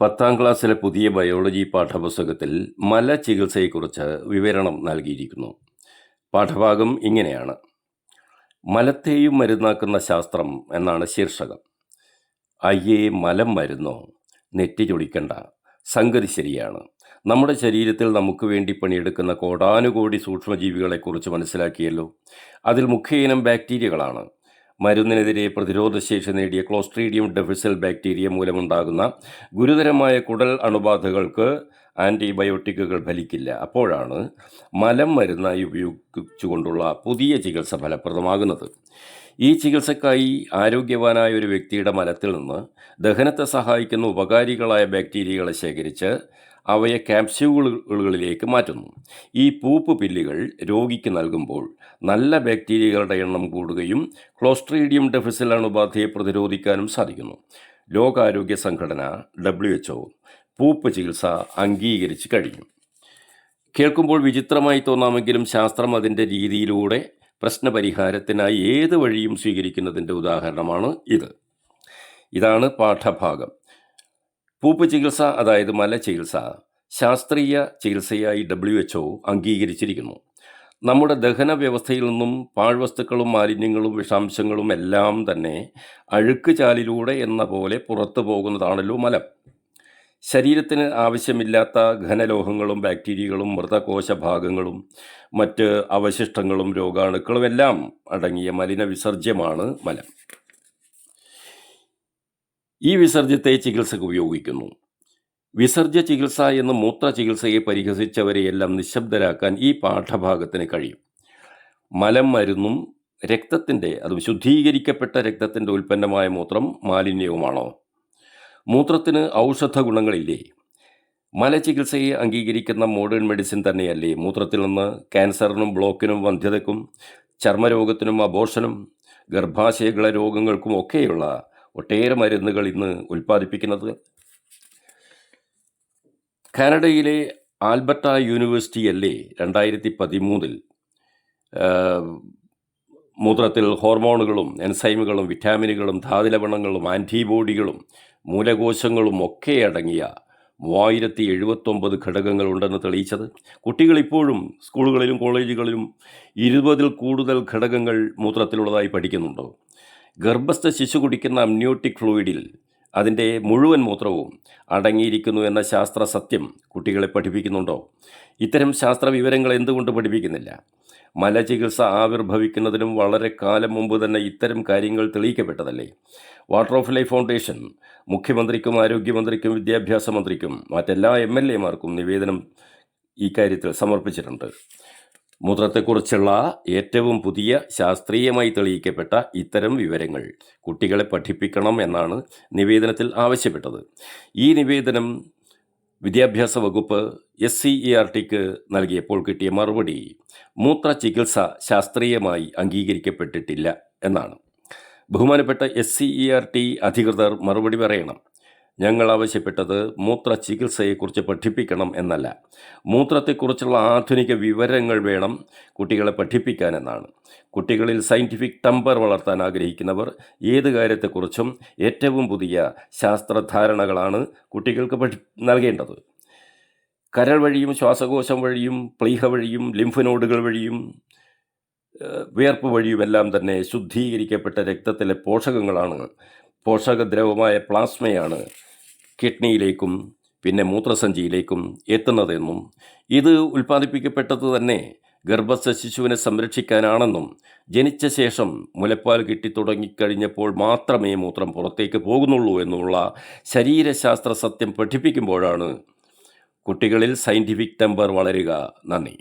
പത്താം ക്ലാസ്സിലെ പുതിയ ബയോളജി പാഠപുസ്തകത്തിൽ മല ചികിത്സയെക്കുറിച്ച് വിവരണം നൽകിയിരിക്കുന്നു. പാഠഭാഗം ഇങ്ങനെയാണ്. മലത്തെയും മരുന്നാക്കുന്ന ശാസ്ത്രം എന്നാണ് ശീർഷകം. അയ്യേ മലം മരുന്നോ? നെറ്റി ചൊടിക്കണ്ട. സംഗതി ശരിയാണ്. നമ്മുടെ ശരീരത്തിൽ നമുക്ക് വേണ്ടി പണിയെടുക്കുന്ന കോടാനുകോടി സൂക്ഷ്മജീവികളെക്കുറിച്ച് മനസ്സിലാക്കിയല്ലോ. അതിൽ മുഖ്യ ഇനം ബാക്ടീരിയകളാണ്. മരുന്നിനെതിരെ പ്രതിരോധശേഷി നേടിയ ക്ലോസ്ട്രീഡിയം ഡെഫിസൽ ബാക്ടീരിയ മൂലമുണ്ടാകുന്ന ഗുരുതരമായ കുടൽ അണുബാധകൾക്ക് ആന്റിബയോട്ടിക്കുകൾ ഫലിക്കില്ല. അപ്പോഴാണ് മലം മരുന്നായി ഉപയോഗിച്ചുകൊണ്ടുള്ള പുതിയ ചികിത്സ ഫലപ്രദമാകുന്നത്. ഈ ചികിത്സക്കായി ആരോഗ്യവാനായ ഒരു വ്യക്തിയുടെ മലത്തിൽ നിന്ന് ദഹനത്തെ സഹായിക്കുന്ന ഉപകാരികളായ ബാക്ടീരിയകളെ ശേഖരിച്ച് അവയെ ക്യാപ്സ്യൂളുകളിലേക്ക് മാറ്റുന്നു. ഈ പൂപ്പ് പില്ലുകൾ രോഗിക്ക് നൽകുമ്പോൾ നല്ല ബാക്ടീരിയകളുടെ എണ്ണം കൂടുകയും ക്ലോസ്ട്രീഡിയം ഡെഫിസിൽ അണുബാധയെ പ്രതിരോധിക്കാനും സാധിക്കുന്നു. ലോകാരോഗ്യ സംഘടന ഡബ്ല്യു എച്ച്ഒ പൂപ്പ് ചികിത്സ അംഗീകരിച്ച് കഴിഞ്ഞു. കേൾക്കുമ്പോൾ വിചിത്രമായി തോന്നാമെങ്കിലും ശാസ്ത്രം അതിന്റെ രീതിയിലൂടെ പ്രശ്നപരിഹാരത്തിനായി ഏത് വഴിയും സ്വീകരിക്കുന്നതിന്റെ ഉദാഹരണമാണ് ഇത്. ഇതാണ് പാഠഭാഗം. പൂപ്പ് ചികിത്സ അതായത് മല ചികിത്സ ശാസ്ത്രീയ ചികിത്സയായി ഡബ്ല്യു എച്ച് അംഗീകരിച്ചിരിക്കുന്നു. നമ്മുടെ ദഹന വ്യവസ്ഥയിൽ നിന്നും പാഴ്വസ്തുക്കളും മാലിന്യങ്ങളും വിഷാംശങ്ങളും എല്ലാം തന്നെ അഴുക്ക് ചാലിലൂടെ എന്ന പോലെ പുറത്തു പോകുന്നതാണല്ലോ മലം. ശരീരത്തിന് ആവശ്യമില്ലാത്ത ഘനലോഹങ്ങളും ബാക്ടീരിയകളും മൃതകോശ ഭാഗങ്ങളും മറ്റ് അവശിഷ്ടങ്ങളും രോഗാണുക്കളും എല്ലാം അടങ്ങിയ മലിന വിസർജ്യമാണ് മലം. ഈ വിസർജ്യത്തെ ചികിത്സക്ക് ഉപയോഗിക്കുന്നു. വിസർജ്യ ചികിത്സ എന്ന് മൂത്ര ചികിത്സയെ പരിഹസിച്ചവരെയെല്ലാം നിശബ്ദരാക്കാൻ ഈ പാഠഭാഗത്തിന് കഴിയും. മലം മരുന്നും രക്തത്തിന്റെ അതും ശുദ്ധീകരിക്കപ്പെട്ട രക്തത്തിന്റെ ഉൽപ്പന്നമായ മൂത്രം മാലിന്യവുമാണോ? മൂത്രത്തിന് ഔഷധ ഗുണങ്ങളില്ലേ? മലചികിത്സയെ അംഗീകരിക്കുന്ന മോഡേൺ മെഡിസിൻ തന്നെയല്ലേ മൂത്രത്തിൽ നിന്ന് ക്യാൻസറിനും ബ്ലോക്കിനും വന്ധ്യതയ്ക്കും ചർമ്മരോഗത്തിനും അബോർഷനും ഗർഭാശയകള രോഗങ്ങൾക്കും ഒക്കെയുള്ള ഒട്ടേറെ മരുന്നുകൾ ഇന്ന് ഉൽപ്പാദിപ്പിക്കുന്നത്. കാനഡയിലെ ആൽബർട്ട യൂണിവേഴ്സിറ്റി അല്ലേ? രണ്ടായിരത്തി പതിമൂന്നിൽ മൂത്രത്തിൽ ഹോർമോണുകളും എൻസൈമുകളും വിറ്റാമിനുകളും ധാതുലവണങ്ങളും ആന്റിബോഡികളും മൂലകോശങ്ങളും ഒക്കെ അടങ്ങിയ മൂവായിരത്തി എഴുപത്തൊമ്പത് ഘടകങ്ങളുണ്ടെന്ന് തെളിയിച്ചത്. കുട്ടികൾ ഇപ്പോഴും സ്കൂളുകളിലും കോളേജുകളിലും ഇരുപതിൽ കൂടുതൽ ഘടകങ്ങൾ മൂത്രത്തിലുള്ളതായി പഠിക്കുന്നുണ്ടോ? ഗർഭസ്ഥ ശിശു കുടിക്കുന്ന അമ്നിയോട്ടിക് ഫ്ലൂയിഡിൽ അതിന്റെ മുഴുവൻ മൂത്രവും അടങ്ങിയിരിക്കുന്നു എന്ന ശാസ്ത്ര സത്യം കുട്ടികളെ പഠിപ്പിക്കുന്നുണ്ടോ? ഇത്തരം ശാസ്ത്ര വിവരങ്ങൾ എന്തുകൊണ്ട് പഠിപ്പിക്കുന്നില്ല? മലചികിത്സ ആവിർഭവിക്കുന്നതിനും വളരെ കാലം മുമ്പ് തന്നെ ഇത്തരം കാര്യങ്ങൾ തെളിയിക്കപ്പെട്ടതല്ലേ? വാട്ടർ ഓഫ് ലൈഫ് ഫൗണ്ടേഷൻ മുഖ്യമന്ത്രിക്കും ആരോഗ്യമന്ത്രിക്കും വിദ്യാഭ്യാസ മന്ത്രിക്കും മറ്റെല്ലാ എം എൽ എമാർക്കും നിവേദനം ഈ കാര്യത്തിൽ സമർപ്പിച്ചിട്ടുണ്ട്. മൂത്രത്തെക്കുറിച്ചുള്ള ഏറ്റവും പുതിയ ശാസ്ത്രീയമായി തെളിയിക്കപ്പെട്ട ഇത്തരം വിവരങ്ങൾ കുട്ടികളെ പഠിപ്പിക്കണം എന്നാണ് നിവേദനത്തിൽ ആവശ്യപ്പെട്ടത്. ഈ നിവേദനം വിദ്യാഭ്യാസ വകുപ്പ് എസ് സി ഇ ആർ ടിക്ക് നൽകിയപ്പോൾ കിട്ടിയ മറുപടി മൂത്ര ചികിത്സ ശാസ്ത്രീയമായി അംഗീകരിക്കപ്പെട്ടിട്ടില്ല എന്നാണ്. ബഹുമാനപ്പെട്ട S C E R T അധികൃതർ മറുപടി പറയണം. ഞങ്ങൾ ആവശ്യപ്പെട്ടത് മൂത്ര ചികിത്സയെക്കുറിച്ച് പഠിപ്പിക്കണം എന്നല്ല. മൂത്രത്തെക്കുറിച്ചുള്ള ആധുനിക വിവരങ്ങൾ വേണം കുട്ടികളെ പഠിപ്പിക്കാനെന്നാണ്. കുട്ടികളിൽ സയന്റിഫിക് ടമ്പർ വളർത്താൻ ആഗ്രഹിക്കുന്നവർ ഏത് കാര്യത്തെക്കുറിച്ചും ഏറ്റവും പുതിയ ശാസ്ത്രധാരണകളാണ് കുട്ടികൾക്ക് പഠി നൽകേണ്ടത്. കരൾ വഴിയും ശ്വാസകോശം വഴിയും പ്ലീഹ വഴിയും ലിംഫ് നോഡുകൾ വഴിയും വിയർപ്പ് വഴിയുമെല്ലാം തന്നെ ശുദ്ധീകരിക്കപ്പെട്ട രക്തത്തിലെ പോഷകങ്ങളാണ്. പോഷകദ്രവമായ പ്ലാസ്മയാണ് കിഡ്നിയിലേക്കും പിന്നെ മൂത്രസഞ്ചിയിലേക്കും എത്തുന്നതെന്നും ഇത് ഉൽപ്പാദിപ്പിക്കപ്പെട്ടത് തന്നെ ഗർഭസ്ഥ ശിശുവിനെ സംരക്ഷിക്കാനാണെന്നും ജനിച്ച ശേഷം മുലപ്പാൽ കിട്ടിത്തുടങ്ങിക്കഴിഞ്ഞപ്പോൾ മാത്രമേ മൂത്രം പുറത്തേക്ക് പോകുന്നുള്ളൂ എന്നുള്ള ശരീരശാസ്ത്ര സത്യം പഠിപ്പിക്കുമ്പോഴാണ് കുട്ടികളിൽ സയന്റിഫിക് ടെമ്പർ വളരുക. നന്ദി.